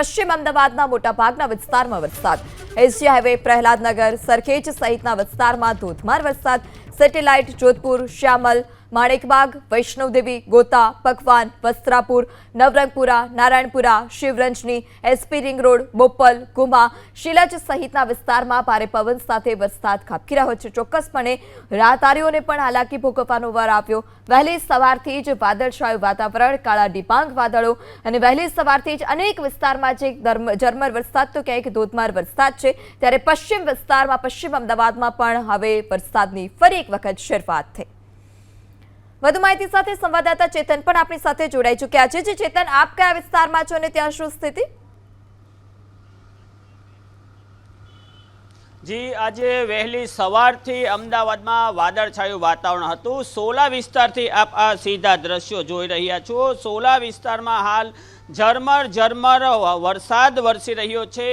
પશ્ચિમ અમદાવાદના મોટાભાગના વિસ્તારમાં વરસાદ. એશિયા હાઈવે પ્રહલાદનગર, સરખેજ સહિતના વિસ્તારમાં ધોધમાર વરસાદ. Satellite, Jodhpur, Shyamal, Manekbag, Vaishnodevi, Gota, Pakwan, Vastrapur, Navrangpura, Naranpura, Shivranjani, SP ring road, Bopal, Ghuma, Shilaj સહિતના વિસ્તારમાં ભારે પવન સાથે વરસાદ ખાબકી રહ્યો છે. ચોક્કસપણે રાહદારીઓને પણ હાલાકી ભોગવવાનો વાર આવ્યો. વહેલી સવારથી જ વાદળછાયું વાતાવરણ, કાળા ડિપાંગ વાદળો અને વહેલી સવારથી જ અનેક વિસ્તારમાં જે ઝરમર વરસાદ, તો ક્યાંક ધોધમાર વરસાદ છે. ત્યારે પશ્ચિમ વિસ્તારમાં, પશ્ચિમ અમદાવાદમાં પણ હવે વરસાદની ફરી એક વખત શરૂઆત થઈ. વધુ માહિતી સાથે સંવાદદાતા ચેતન પણ આપણી સાથે જોડાઈ ચૂક્યા છે. જે ચેતન, આપ કયા વિસ્તારમાં છો અને ત્યાં શું સ્થિતિ? જી, આજે વહેલી સવારથી અમદાવાદમાં વાદળછાયું વાતાવરણ હતું. સોલા વિસ્તારથી આપ આ સીધા દ્રશ્યો જોઈ રહ્યા છો. સોલા વિસ્તારમાં હાલ ઝરમર ઝરમર વરસાદ વરસી રહ્યો છે.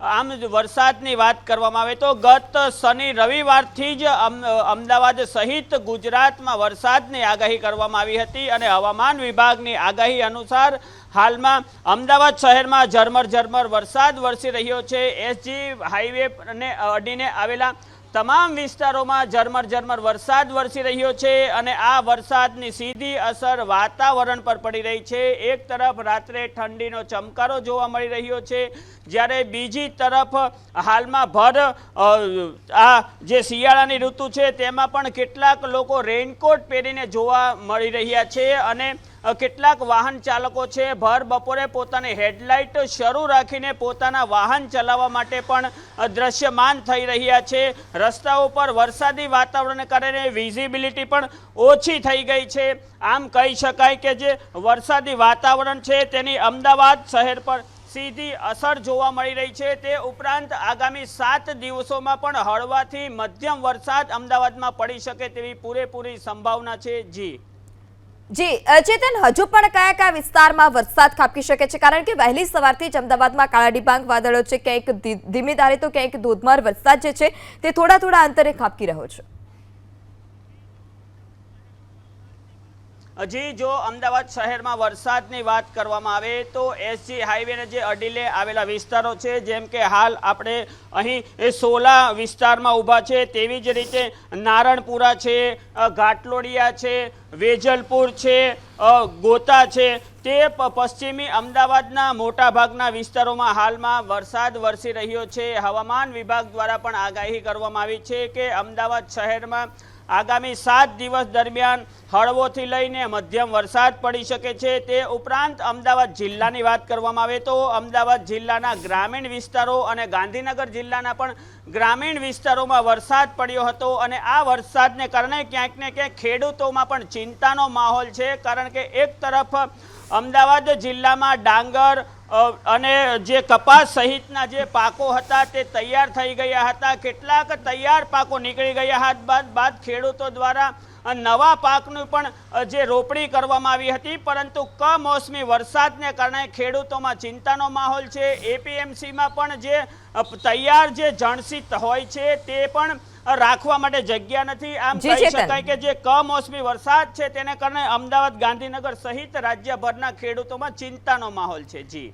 આમ વરસાદની વાત કરવામાં આવે તો ગત શનિ રવિવારથી જ અમ- અમદાવાદ સહિત ગુજરાતમાં વરસાદની આગાહી કરવામાં આવી હતી અને હવામાન વિભાગની આગાહી અનુસાર હાલમાં અમદાવાદ શહેરમાં ઝરમર ઝરમર વરસાદ વરસી રહ્યો છે. એસજી હાઈવે ને અડીને આવેલા તમામ વિસ્તારોમાં ઝરમર ઝરમર વરસાદ વરસી રહ્યો છે અને આ વરસાદની સીધી અસર વાતાવરણ પર પડી રહી છે. એક તરફ રાત્રે ઠંડીનો ચમકારો જોવા મળી રહ્યો છે. જ્યારે બીજી તરફ હાલમાં ભર આ જે શિયાળાની ઋતુ છે, તેમાં પણ કેટલાક લોકો રેઇનકોટ પહેરીને જોવા મળી રહ્યા છે અને કેટલાક વાહન ચાલકો છે, ભર બપોરે પોતાની હેડલાઇટ શરૂ રાખીને પોતાના વાહન ચલાવવા માટે પણ દ્રશ્યમાન થઈ રહ્યા છે. રસ્તાઓ પર વરસાદી વાતાવરણને કારણે વિઝિબિલિટી પણ ઓછી થઈ ગઈ છે. આમ કહી શકાય કે જે વરસાદી વાતાવરણ છે, તેની અમદાવાદ શહેર પર સીધી અસર જોવા મળી રહી છે. તે ઉપરાંત આગામી સાત દિવસોમાં પણ હળવાથી મધ્યમ વરસાદ અમદાવાદમાં પડી શકે તેવી પૂરેપૂરી સંભાવના છે. જી. જી ચેતન, હજુ પણ કયા કયા વિસ્તારમાં વરસાદ ખાબકી શકે છે? કારણ કે વહેલી સવારથી જ અમદાવાદમાં કાળા ડિબાંગ વાદળો છે. ક્યાંક ધીમે ધારે તો ક્યાંક ધોધમાર વરસાદ જે છે, તે થોડા થોડા અંતરે ખાબકી રહ્યો છે. હજી જો અમદાવાદ શહેરમાં વરસાદની વાત કરવામાં આવે તો એસજી હાઈવેને જે અડીલે આવેલા વિસ્તારો છે, જેમ કે હાલ આપણે અહીં એ સોલા વિસ્તારમાં ઊભા છે, તેવી જ રીતે નારણપુરા છે ઘાટલોડિયા છે, વેજલપુર છે ગોતા છે, તે પશ્ચિમી અમદાવાદના મોટાભાગના વિસ્તારોમાં હાલમાં વરસાદ વરસી રહ્યો છે. હવામાન વિભાગ દ્વારા પણ આગાહી કરવામાં આવી છે કે અમદાવાદ શહેરમાં આગામી સાત દિવસ દરમિયાન હળવોથી લઈને મધ્યમ વરસાદ પડી શકે છે. તે ઉપરાંત અમદાવાદ જિલ્લાની વાત કરવામાં આવે તો અમદાવાદ જિલ્લાના ગ્રામીણ વિસ્તારો અને ગાંધીનગર જિલ્લાના પણ ગ્રામીણ વિસ્તારોમાં વરસાદ પડ્યો હતો અને આ વરસાદને કારણે ક્યાંક ને ક્યાંક ખેડૂતોમાં પણ ચિંતાનો માહોલ છે. કારણ કે એક તરફ અમદાવાદ જિલ્લામાં ડાંગર અને જે કપાસ સહિતના જે પાકો હતા તે તૈયાર થઈ ગયા હતા. કેટલાક તૈયાર પાકો નીકળી ગયા હતા. બાદ બાદ ખેડૂતો દ્વારા નવા પાકનું પણ જે રોપણી કરવામાં આવી હતી. પરંતુ કમોસમી વરસાદને કારણે ખેડૂતોમાં ચિંતાનો માહોલ છે. એપીએમસીમાં પણ જે તૈયાર જે જણસિત હોય છે તે પણ રાખવા માટે જગ્યા નથી. આમ કહી શકાય કે જે કમોસમી વરસાદ છે તેને કારણે અમદાવાદ ગાંધીનગર સહિત રાજ્યભરના ખેડૂતોમાં ચિંતાનો માહોલ છે. જી.